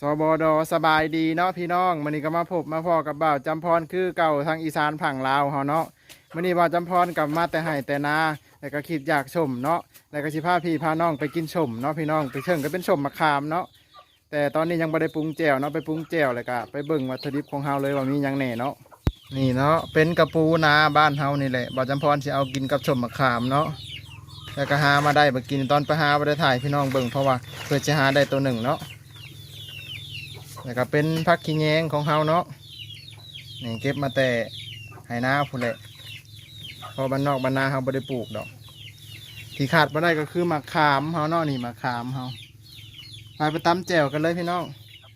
สบดสบายดีเนาะพี่น้องมื้อนี้ก็มาพบมาพอกับบ่าวจำพรคือเก่าทางอีสานผังลาวเฮาเนาะมื้อนี้บ่าวจำพรกลับมาแต่ให้แต่นาแล้วก็คิดอยากชมเนาะแล้วก็สิพาพี่พาน้องไปกินชมเนาะพี่น้องไปเชิงก็เป็นชมมะขามเนาะแต่ตอนนี้ยังบ่ได้ปรุงแจ่วเนาะไปปรุงแจ่วแล้วก็ไปเบิ่งวัตถุดิบของเฮาเลยว่ามีหยังแหน่เนาะนี่เนาะเป็นกระปูนาบ้านเฮานี่แหละบ่าวจำพรสิเอากินกับชมมะขามเนาะแล้วก็หามาได้มากินตอนไปหาไปได้ถ่ายพี่น้องเบิ่งเพราะว่าเพื่อจะหาได้ตัวหนึ่งเนาะ แล้วก็เป็นพักขี้แยงของเฮาเนาะนี่เก็บมาแต่ไหนาพุ่นแหละพอบ้านนอกบ้านนาเฮาบ่ได้ปลูกดอก ที่ขาดมาได้ก็คือมะขามเฮาเนาะนี่มะขามเฮาไปไปตำแจ่วกันเลยพี่น้อง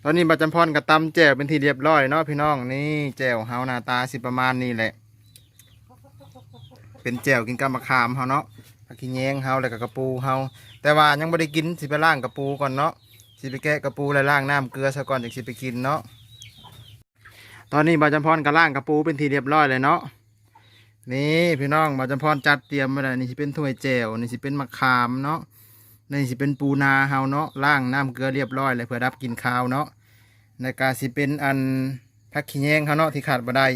ตอนนี้บัจจำพรกับตำแจ่วเป็นที่เรียบร้อยเนาะพี่น้องนี่แจ่วเฮาหน้าตาสิประมาณนี้แหละ เป็นแจ่วกินกับมะขามเฮาเนาะผักขี้แยงเฮาแล้วก็กระปูเฮาแต่ว่ายังไม่ได้กินสิไปล่างกระปูก่อนเนาะ สิไปแกะกระปูแล้วล่างน้ำเกลือซะก่อนถึงสิไปกินเนาะตอนนี้บาจำพรก็ล่างกระปูเป็นทีเรียบร้อยเลยเนาะนี่พี่น้องบาจำพรจัดเตรียมไว้แล้วนี่สิเป็นถ้วยแจ่วนี่สิเป็นมะขามเนาะนี่สิเป็นปูนาเฮาเนาะล่างน้ำเกลือเรียบร้อยเลยเพื่อรับกินข้าวเนาะในกาสิเป็นอันผักขี้แยงเฮาเนาะที่ขาดบ่ได้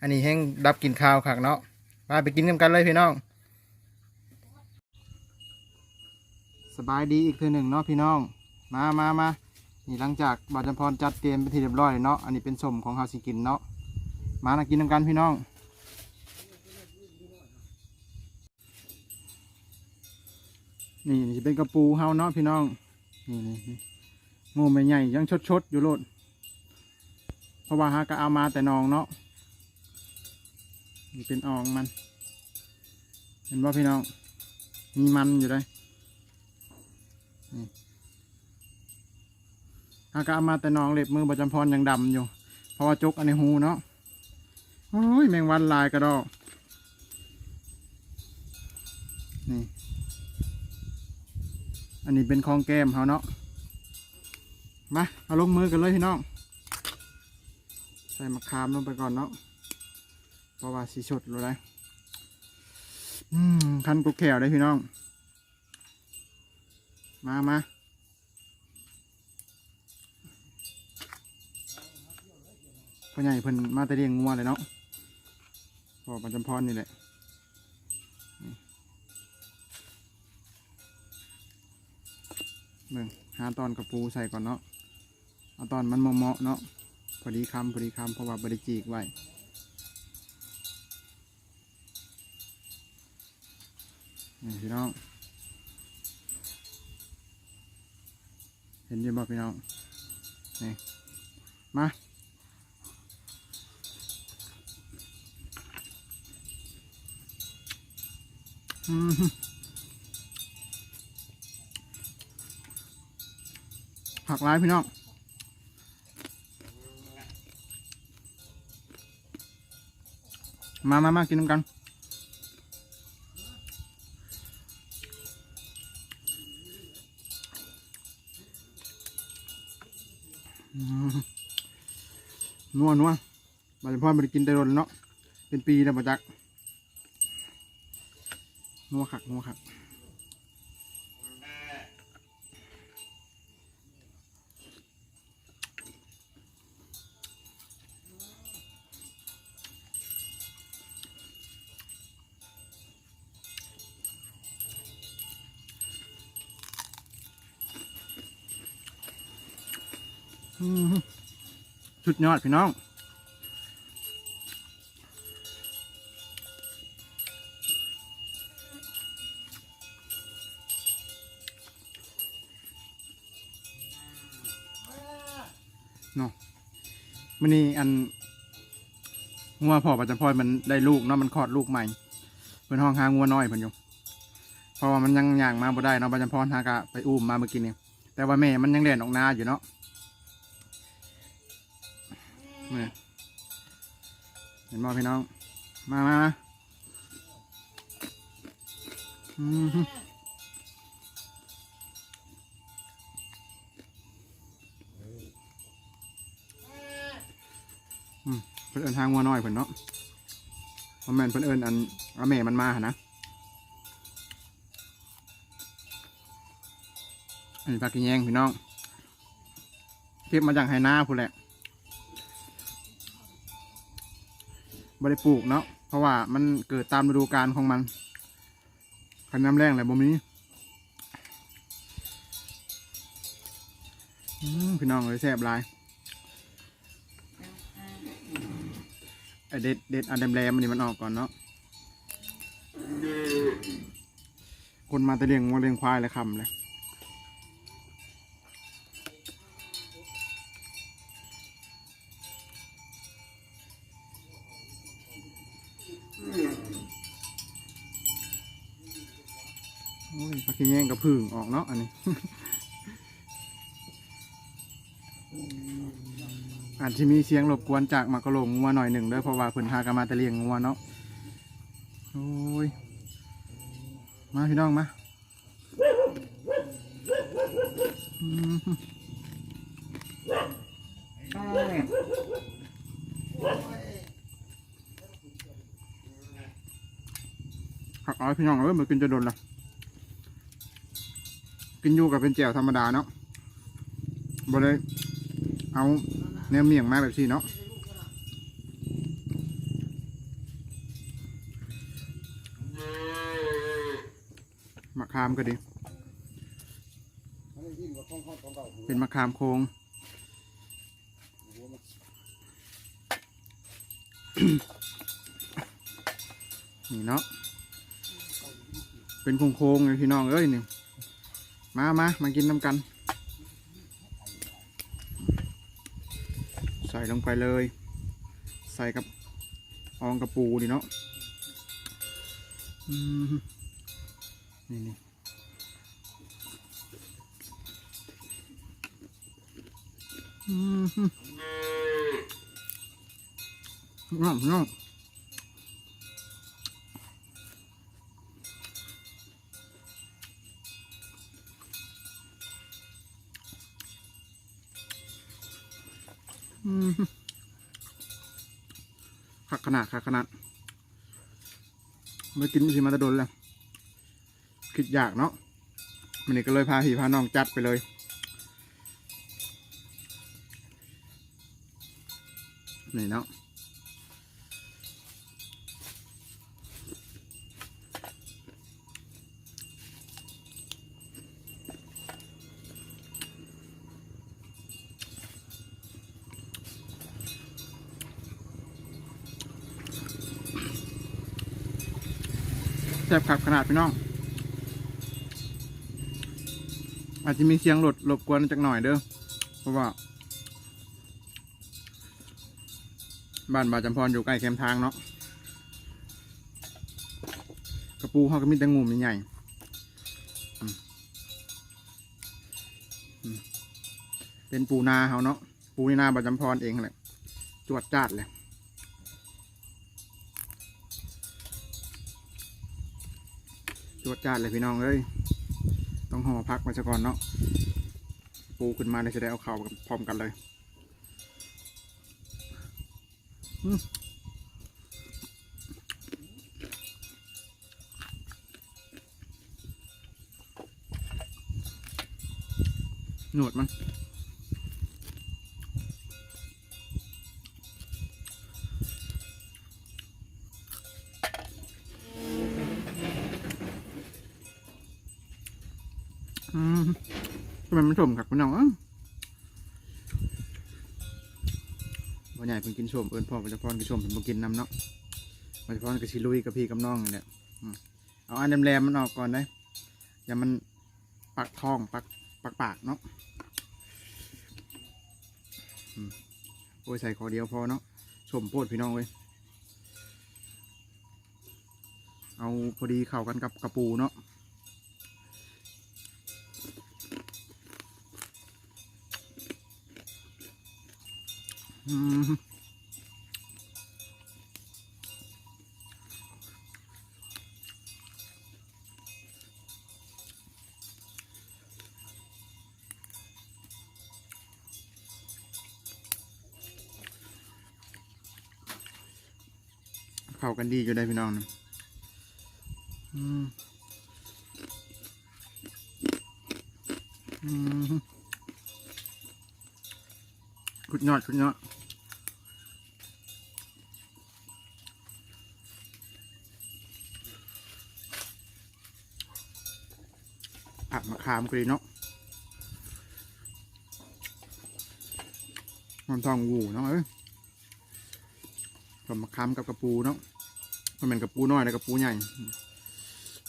อันนี้แห้งดับกินข้าวคักเนาะมาไปกินกันกันเลยพี่น้องสบายดีอีกคือหนึ่งเนาะพี่น้อง มามามานี่หลังจากบาจำพรจัดเตรียมไปที่เรียบร้อยเนาะ อันนี้เป็นสมของเฮาสิกินเนาะ มานะกินน้ำกันพี่น้อง นี่นี่จะเป็นกระปูเฮาเนาะพี่น้อง นี่นี่งูไม่ใหญ่ยังชดชดอยู่โลด เพราะว่าฮาก็เอามาแต่นองเนาะ นี่เป็นอองมัน เห็นว่าพี่น้อง มีมันอยู่เลย อากามาแต่น้องเล็บมือประจำพรยังดำอยู่ เพราะว่าจกอันในหูเนาะโอ้ยแมงวันลายกระดอกนี่อันนี้เป็นของแก้มเขาเนาะมาเอาลงมือกันเลยพี่น้อง ใส่มะขามลงไปก่อนเนาะเพราะว่าสีสดเลยอืมคันกุกแขวเลยพี่น้อง มามา อใหญ่เพิ่นมาแต่เลี้ยงงัวเลยเนาะพอปัญจำพรนี่แหละเบิ่งหาตอนกระปูใส่ก่อนเนาะเอาตอนมันเหมาะๆเนาะพอดีคำพอดีคำเพราะว่าบริจีกไว้นี่พี่น้อง เห็นยังบอกพี่น้องนี่มา ผักร้ายพี่น้องมามามากินกัน นัวนัวบาดพ่อม่ได้กินแต่รนเนาะ เป็นปีแล้วมาจัก นัวขักนัวขักสุดยอดพี่น้อง มันนี่อันงัวพ่อปัจจพอยมันได้ลูกเนาะมันคลอดลูกใหม่เป็นห้องหางัวน้อยเพิ่นอยู่เพราะว่ามันยังย่างมาบ่ได้เนาะปัจจพรหากะไปอุ้มมาเมื่อกี้นี่แต่ว่าแม่มันยังเล่นออกนาอยู่เนาะนี่เห็นบ่พี่น้องมามามาอืม เพิ่นเอินทางงัวน้อยเพิ่นเนาะเพราะแม่นเพิ่นเอินอันอาแม่มันมาหนนะอันนี้ปลากินแยงพี่น้องเก็บมาจากไหนาพูนแหละบ่ได้ปลูกเนาะเพราะว่ามันเกิดตามฤดูกาลของมันคันน้ำแรงแหละบ่มีพี่น้องเลยแซ่บลาย ไอเด็ดเด็ดอันแดมแรมอันนี้มันออกก่อนเนาะคนมาแต่เลี้ยงวัวเลี้ยงควายเลยคำเลยโอ้ยพักขี้แย่งกับพึ่งออกเนาะอันนี้ อาจจะมีเสียงรบกวนจากมากระโหลงงัวหน่อยหนึ่งด้วยเพราะว่าเพิ่นพากันมาแต่เลี้ยงงัวเนาะโอ้ยมาพี่น้องมาอืมขักอาให้พี่น้องเอ้ยมากินจะโดนละกินอยู่กับเป็นแจ่วธรรมดาเนาะบ่ได้เอา แนวเมี่ยงมากแบบนี้เนาะมะขามก็ดี เป็นมะขามโค้งนี่เนาะ เป็นโค้งๆเลยพี่น้องเอ้ยนี่ มามามากินน้ำกัน ใส่ ลงไปเลย ใส่กับอองกระปูดิเนาะอืมนี่นี่อืมน้องน้อง ขักขนาดขักขนาดไม่กินสิมาตะโดนแล้วคิดอยากเนาะมันนี่ก็เลยพาพี่พาน้องจัดไปเลยนี่เนาะ ซ่บขับขนาดพี่น้อง อาจจะมีเสียงหลดรบกวนจักหน่อยเด้อเพราะว่า บ้านบาจำพรอยู่ใกล้แคมทางเนาะกระปูเขาก็มีแต่งูมันใหญ่เป็นปูนาเขาเนาะปูนาบาจำพรเองแหละจวดจ้าดเลย จวดจาดเลยพี่น้องเอ้ยต้องห่อพักมาซะก่อนเนาะปูขึ้นมาเลยจะได้เอาเข่าพร้อมกันเลยหนวดมัน ทำไมมันชมครับคุณน้องอะวันใหญ่เพิ่งกินชมเอิญพ่อปัจจุบันกินชมเป็นบุกินน้ำเนาะปัจจุบันก็ชิลุยกับพี่กับน้องนี่แหละเอาอันแรมๆมันออกก่อนได้อย่ามันปักทองปักปักปากเนาะอืมโอ้ยใส่ขอเดียวพอเนาะชมโพดพี่น้องเว้ยเอาพอดีเข้ากันกับกระปูเนาะ เข้ากันดีอยู่ได้พี่น้องนะอืมอืม ชุดยอดชุดยอดผักมะขามกรีเนาะมันทองวูเนาะเอ้ยกับมะขามกับกระปูเนาะมันเป็นกระปูน้อยและกระปูใหญ่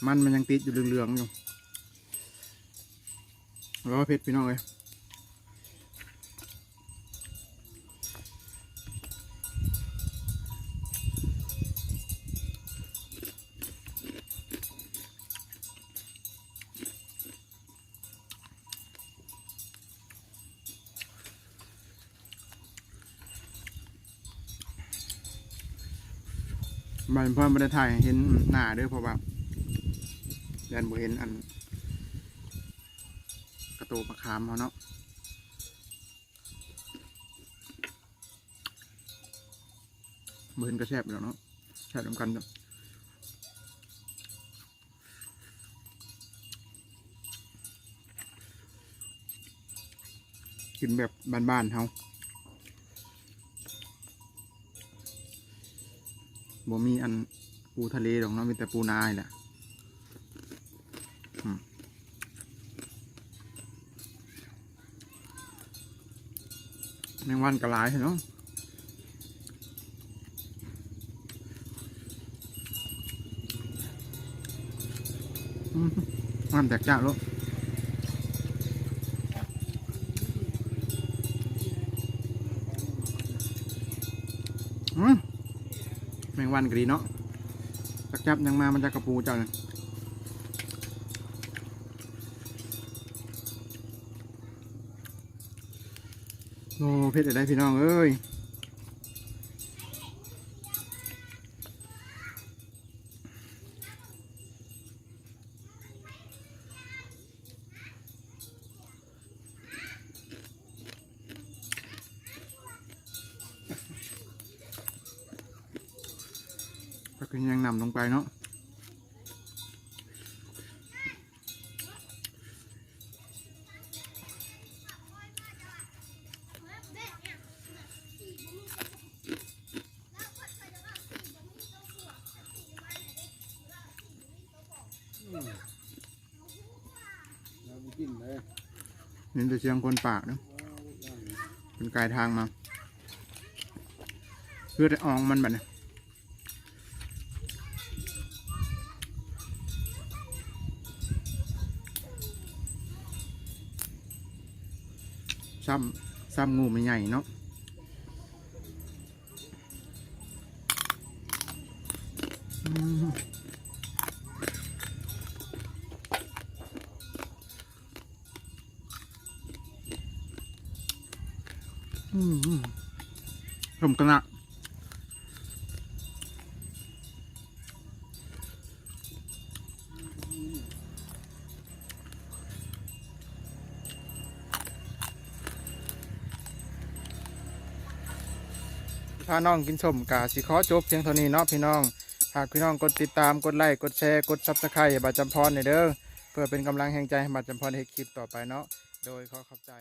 มันมันยังติดอยู่เหลืองๆอยู่แล้วเผ็ดพี่น้องเลย มันเพิ่มไม่ได้ถ่ายเห็นหน้าด้วยเพราะว่าแดนบ่เห็นอัน กระโตปลาคามเขาเนาะบ่เห็นกระแซบแล้วเนาะแซบนกันจ้ะกินแบบบ้านๆเขา บ่มีอันปูทะเลหรอกเนาะมีแต่ปูนานี่แหละแมงวันกระลายเนาะอืมมันแตกจ้าลูก แมงวันก็ดีเนาะจักจับยังมามันจะกระปูเจ้าเนี่ยโอ้เพชรได้พี่น้องเอ้ย ไปเนาะเห็นแต่เสียงคนปากเนาะเป็นกายทางมาเพื่อจะอองมันแบบนี้ ซ้ำซ้ำงูไม่ใหญ่เนาะ พาน้องกินสมกาสิขอจบเพียงเท่านี้เนาะพี่น้อง หากพี่น้องกดติดตามกดไลค์กดแชร์กดซับสไครต์บาจำพรในเด้อเพื่อเป็นกำลังแห่งใจให้บาจำพรให้คลิปต่อไปเนาะโดยขอขอบใจ